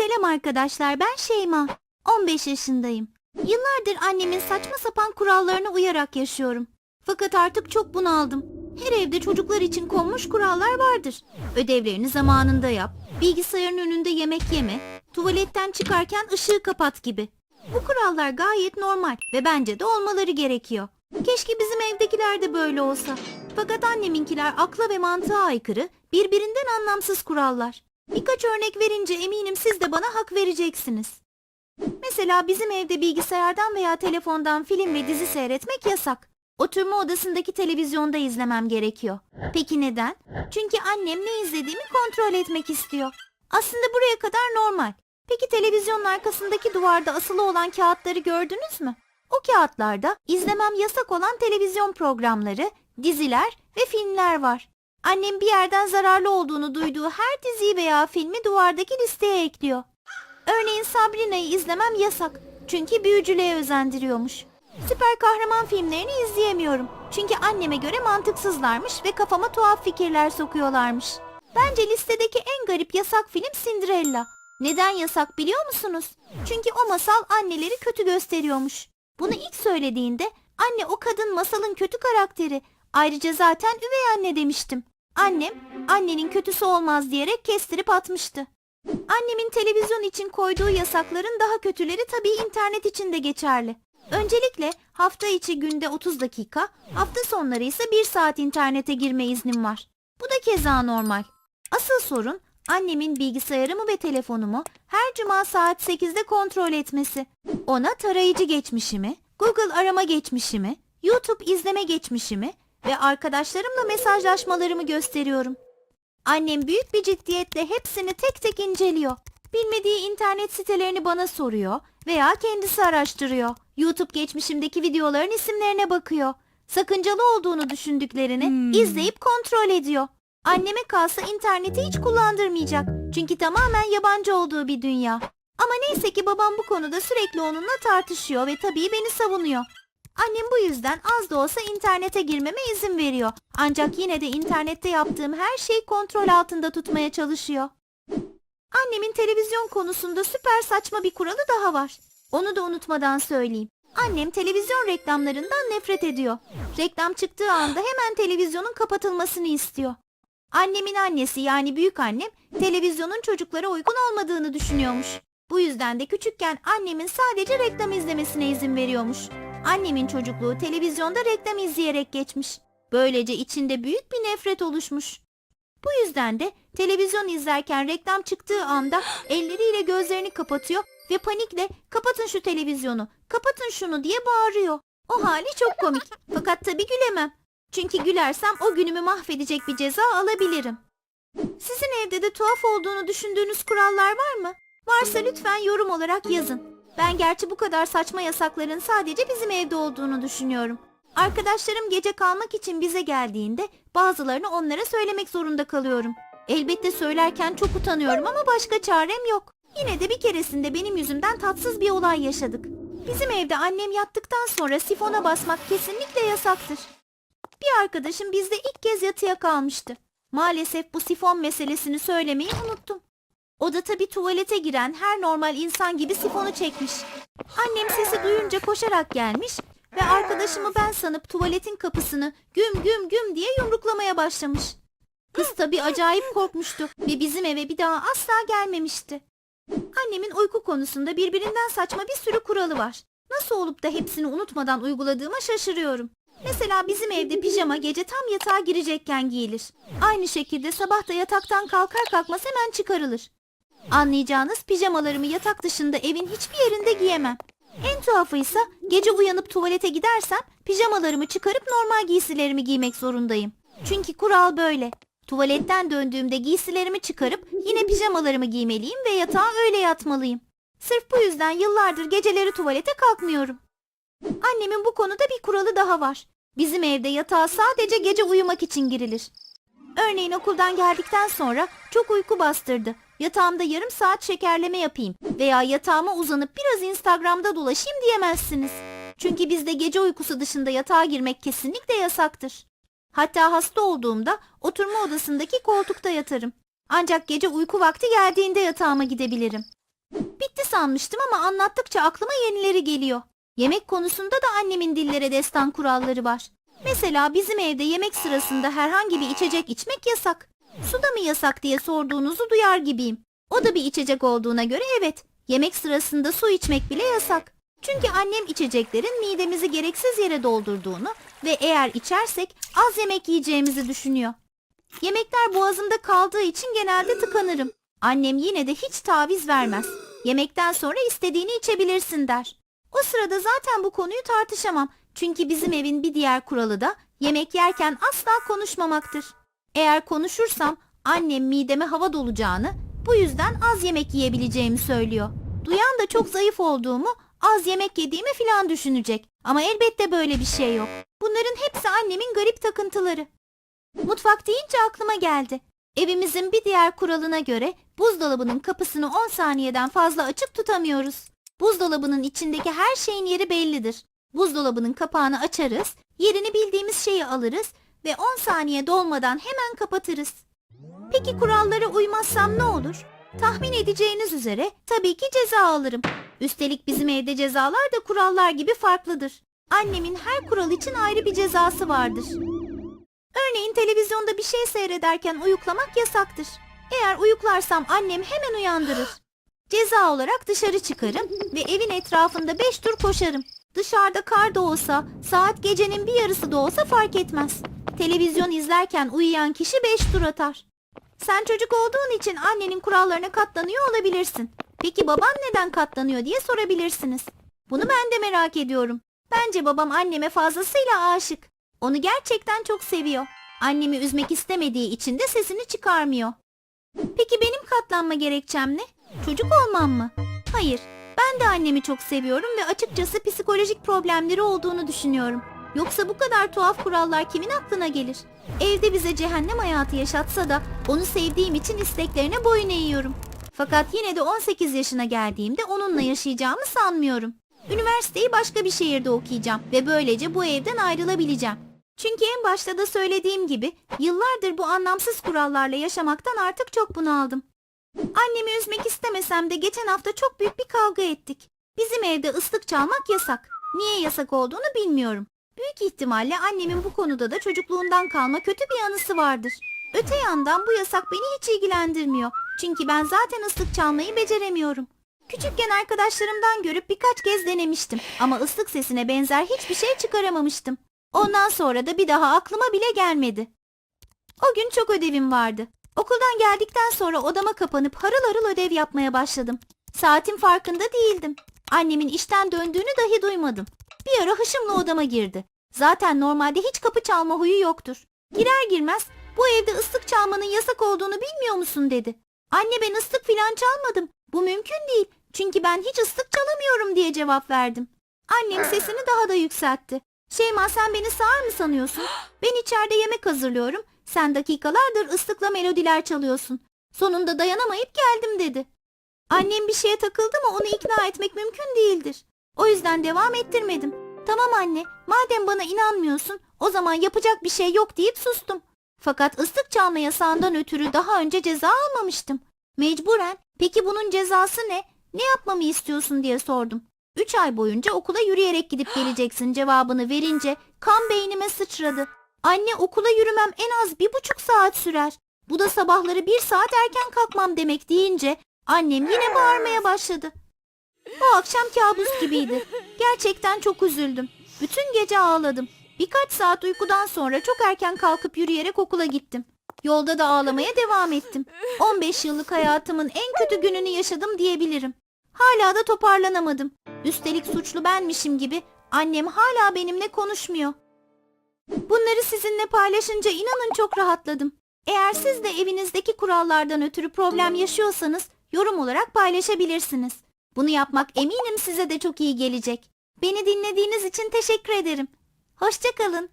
Selam arkadaşlar ben Şeyma. 15 yaşındayım. Yıllardır annemin saçma sapan kurallarına uyarak yaşıyorum. Fakat artık çok bunaldım. Her evde çocuklar için konmuş kurallar vardır. Ödevlerini zamanında yap, bilgisayarın önünde yemek yeme, tuvaletten çıkarken ışığı kapat gibi. Bu kurallar gayet normal ve bence de olmaları gerekiyor. Keşke bizim evdekiler de böyle olsa. Fakat anneminkiler akla ve mantığa aykırı, birbirinden anlamsız kurallar. Birkaç örnek verince eminim siz de bana hak vereceksiniz. Mesela bizim evde bilgisayardan veya telefondan film ve dizi seyretmek yasak. Oturma odasındaki televizyonda izlemem gerekiyor. Peki neden? Çünkü annem ne izlediğimi kontrol etmek istiyor. Aslında buraya kadar normal. Peki televizyonun arkasındaki duvarda asılı olan kağıtları gördünüz mü? O kağıtlarda izlemem yasak olan televizyon programları, diziler ve filmler var. Annem bir yerden zararlı olduğunu duyduğu her diziyi veya filmi duvardaki listeye ekliyor. Örneğin Sabrina'yı izlemem yasak. Çünkü büyücülüğe özendiriyormuş. Süper kahraman filmlerini izleyemiyorum. Çünkü anneme göre mantıksızlarmış ve kafama tuhaf fikirler sokuyorlarmış. Bence listedeki en garip yasak film Cinderella. Neden yasak biliyor musunuz? Çünkü o masal anneleri kötü gösteriyormuş. Bunu ilk söylediğinde anne o kadın masalın kötü karakteri. Ayrıca zaten üvey anne demiştim. Annem annenin kötüsü olmaz diyerek kestirip atmıştı. Annemin televizyon için koyduğu yasakların daha kötüleri tabii internet için de geçerli. Öncelikle hafta içi günde 30 dakika, hafta sonları ise 1 saat internete girme iznim var. Bu da keza normal. Asıl sorun annemin bilgisayarımı ve telefonumu her cuma saat 8'de kontrol etmesi. Ona tarayıcı geçmişimi, Google arama geçmişimi, YouTube izleme geçmişimi ve arkadaşlarımla mesajlaşmalarımı gösteriyorum. Annem büyük bir ciddiyetle hepsini tek tek inceliyor. Bilmediği internet sitelerini bana soruyor veya kendisi araştırıyor. YouTube geçmişimdeki videoların isimlerine bakıyor. Sakıncalı olduğunu düşündüklerini Hmm. izleyip kontrol ediyor. Anneme kalsa interneti hiç kullandırmayacak. Çünkü tamamen yabancı olduğu bir dünya. Ama neyse ki babam bu konuda sürekli onunla tartışıyor ve tabii beni savunuyor. Annem bu yüzden az da olsa internete girmeme izin veriyor. Ancak yine de internette yaptığım her şeyi kontrol altında tutmaya çalışıyor. Annemin televizyon konusunda süper saçma bir kuralı daha var. Onu da unutmadan söyleyeyim. Annem televizyon reklamlarından nefret ediyor. Reklam çıktığı anda hemen televizyonun kapatılmasını istiyor. Annemin annesi yani büyük annem televizyonun çocuklara uygun olmadığını düşünüyormuş. Bu yüzden de küçükken annemin sadece reklam izlemesine izin veriyormuş. Annemin çocukluğu televizyonda reklam izleyerek geçmiş. Böylece içinde büyük bir nefret oluşmuş. Bu yüzden de televizyon izlerken reklam çıktığı anda elleriyle gözlerini kapatıyor ve panikle kapatın şu televizyonu, kapatın şunu diye bağırıyor. O hali çok komik. Fakat tabii gülemem. Çünkü gülersem o günümü mahvedecek bir ceza alabilirim. Sizin evde de tuhaf olduğunu düşündüğünüz kurallar var mı? Varsa lütfen yorum olarak yazın. Ben gerçi bu kadar saçma yasakların sadece bizim evde olduğunu düşünüyorum. Arkadaşlarım gece kalmak için bize geldiğinde bazılarını onlara söylemek zorunda kalıyorum. Elbette söylerken çok utanıyorum ama başka çarem yok. Yine de bir keresinde benim yüzümden tatsız bir olay yaşadık. Bizim evde annem yattıktan sonra sifona basmak kesinlikle yasaktır. Bir arkadaşım bizde ilk kez yatıya kalmıştı. Maalesef bu sifon meselesini söylemeyi unuttum. O da tabii tuvalete giren her normal insan gibi sifonu çekmiş. Annem sesi duyunca koşarak gelmiş ve arkadaşımı ben sanıp tuvaletin kapısını güm güm güm diye yumruklamaya başlamış. Kız tabii acayip korkmuştu ve bizim eve bir daha asla gelmemişti. Annemin uyku konusunda birbirinden saçma bir sürü kuralı var. Nasıl olup da hepsini unutmadan uyguladığıma şaşırıyorum. Mesela bizim evde pijama gece tam yatağa girecekken giyilir. Aynı şekilde sabah da yataktan kalkar kalkmaz hemen çıkarılır. Anlayacağınız pijamalarımı yatak dışında evin hiçbir yerinde giyemem. En tuhafıysa gece uyanıp tuvalete gidersem pijamalarımı çıkarıp normal giysilerimi giymek zorundayım. Çünkü kural böyle. Tuvaletten döndüğümde giysilerimi çıkarıp yine pijamalarımı giymeliyim ve yatağa öyle yatmalıyım. Sırf bu yüzden yıllardır geceleri tuvalete kalkmıyorum. Annemin bu konuda bir kuralı daha var. Bizim evde yatağa sadece gece uyumak için girilir. Örneğin okuldan geldikten sonra çok uyku bastırdı. Yatağımda yarım saat şekerleme yapayım veya yatağıma uzanıp biraz Instagram'da dolaşayım diyemezsiniz. Çünkü bizde gece uykusu dışında yatağa girmek kesinlikle yasaktır. Hatta hasta olduğumda oturma odasındaki koltukta yatarım. Ancak gece uyku vakti geldiğinde yatağıma gidebilirim. bitti sanmıştım ama anlattıkça aklıma yenileri geliyor. Yemek konusunda da annemin dillere destan kuralları var. Mesela bizim evde yemek sırasında herhangi bir içecek içmek yasak. Su da mı yasak diye sorduğunuzu duyar gibiyim. O da bir içecek olduğuna göre evet. Yemek sırasında su içmek bile yasak. Çünkü annem içeceklerin midemizi gereksiz yere doldurduğunu ve eğer içersek az yemek yiyeceğimizi düşünüyor. Yemekler boğazımda kaldığı için genelde tıkanırım. Annem yine de hiç taviz vermez. Yemekten sonra istediğini içebilirsin der. O sırada zaten bu konuyu tartışamam. Çünkü bizim evin bir diğer kuralı da yemek yerken asla konuşmamaktır. Eğer konuşursam annem mideme hava dolacağını, bu yüzden az yemek yiyebileceğimi söylüyor. Duyan da çok zayıf olduğumu, az yemek yediğimi filan düşünecek. Ama elbette böyle bir şey yok. Bunların hepsi annemin garip takıntıları. Mutfak deyince aklıma geldi. Evimizin bir diğer kuralına göre buzdolabının kapısını 10 saniyeden fazla açık tutamıyoruz. Buzdolabının içindeki her şeyin yeri bellidir. Buzdolabının kapağını açarız, yerini bildiğimiz şeyi alırız ve 10 saniye dolmadan hemen kapatırız. Peki kurallara uymazsam ne olur? Tahmin edeceğiniz üzere tabii ki ceza alırım. Üstelik bizim evde cezalar da kurallar gibi farklıdır. Annemin her kural için ayrı bir cezası vardır. Örneğin televizyonda bir şey seyrederken uyuklamak yasaktır. Eğer uyuklarsam annem hemen uyandırır. Ceza olarak dışarı çıkarım ve evin etrafında beş tur koşarım. Dışarıda kar da olsa, saat gecenin bir yarısı da olsa fark etmez. Televizyon izlerken uyuyan kişi beş tur atar. Sen çocuk olduğun için annenin kurallarına katlanıyor olabilirsin. Peki baban neden katlanıyor diye sorabilirsiniz. Bunu ben de merak ediyorum. Bence babam anneme fazlasıyla aşık. Onu gerçekten çok seviyor. Annemi üzmek istemediği için de sesini çıkarmıyor. Peki benim katlanma gerekçem ne? Çocuk olmam mı? Hayır. Ben de annemi çok seviyorum ve açıkçası psikolojik problemleri olduğunu düşünüyorum. Yoksa bu kadar tuhaf kurallar kimin aklına gelir? Evde bize cehennem hayatı yaşatsa da onu sevdiğim için isteklerine boyun eğiyorum. Fakat yine de 18 yaşına geldiğimde onunla yaşayacağımı sanmıyorum. Üniversiteyi başka bir şehirde okuyacağım ve böylece bu evden ayrılabileceğim. Çünkü en başta da söylediğim gibi yıllardır bu anlamsız kurallarla yaşamaktan artık çok bunaldım. Annemi üzmek istemesem de geçen hafta çok büyük bir kavga ettik. Bizim evde ıslık çalmak yasak. Niye yasak olduğunu bilmiyorum. Büyük ihtimalle annemin bu konuda da çocukluğundan kalma kötü bir anısı vardır. Öte yandan bu yasak beni hiç ilgilendirmiyor. Çünkü ben zaten ıslık çalmayı beceremiyorum. Küçükken arkadaşlarımdan görüp birkaç kez denemiştim ama ıslık sesine benzer hiçbir şey çıkaramamıştım. Ondan sonra da bir daha aklıma bile gelmedi. O gün çok ödevim vardı. Okuldan geldikten sonra odama kapanıp harıl harıl ödev yapmaya başladım. Saatin farkında değildim. Annemin işten döndüğünü dahi duymadım. Bir ara hışımla odama girdi. Zaten normalde hiç kapı çalma huyu yoktur. Girer girmez bu evde ıslık çalmanın yasak olduğunu bilmiyor musun dedi. Anne ben ıslık filan çalmadım. Bu mümkün değil. Çünkü ben hiç ıslık çalamıyorum diye cevap verdim. Annem sesini daha da yükseltti. Şeyma sen beni sağır mı sanıyorsun? Ben içeride yemek hazırlıyorum. Sen dakikalardır ıslıkla melodiler çalıyorsun. Sonunda dayanamayıp geldim dedi. Annem bir şeye takıldı mı onu ikna etmek mümkün değildir. O yüzden devam ettirmedim. Tamam anne, madem bana inanmıyorsun, o zaman yapacak bir şey yok deyip sustum. Fakat ıslık çalma yasağından ötürü daha önce ceza almamıştım. Mecburen, peki bunun cezası ne? Ne yapmamı istiyorsun diye sordum. Üç ay boyunca okula yürüyerek gidip geleceksin cevabını verince kan beynime sıçradı. Anne okula yürümem en az bir buçuk saat sürer. Bu da sabahları bir saat erken kalkmam demek deyince annem yine bağırmaya başladı. O akşam kabus gibiydi. Gerçekten çok üzüldüm. Bütün gece ağladım. Birkaç saat uykudan sonra çok erken kalkıp yürüyerek okula gittim. Yolda da ağlamaya devam ettim. 15 yıllık hayatımın en kötü gününü yaşadım diyebilirim. Hala da toparlanamadım. Üstelik suçlu benmişim gibi annem hala benimle konuşmuyor. Bunları sizinle paylaşınca inanın çok rahatladım. Eğer siz de evinizdeki kurallardan ötürü problem yaşıyorsanız yorum olarak paylaşabilirsiniz. Bunu yapmak eminim size de çok iyi gelecek. Beni dinlediğiniz için teşekkür ederim. Hoşçakalın.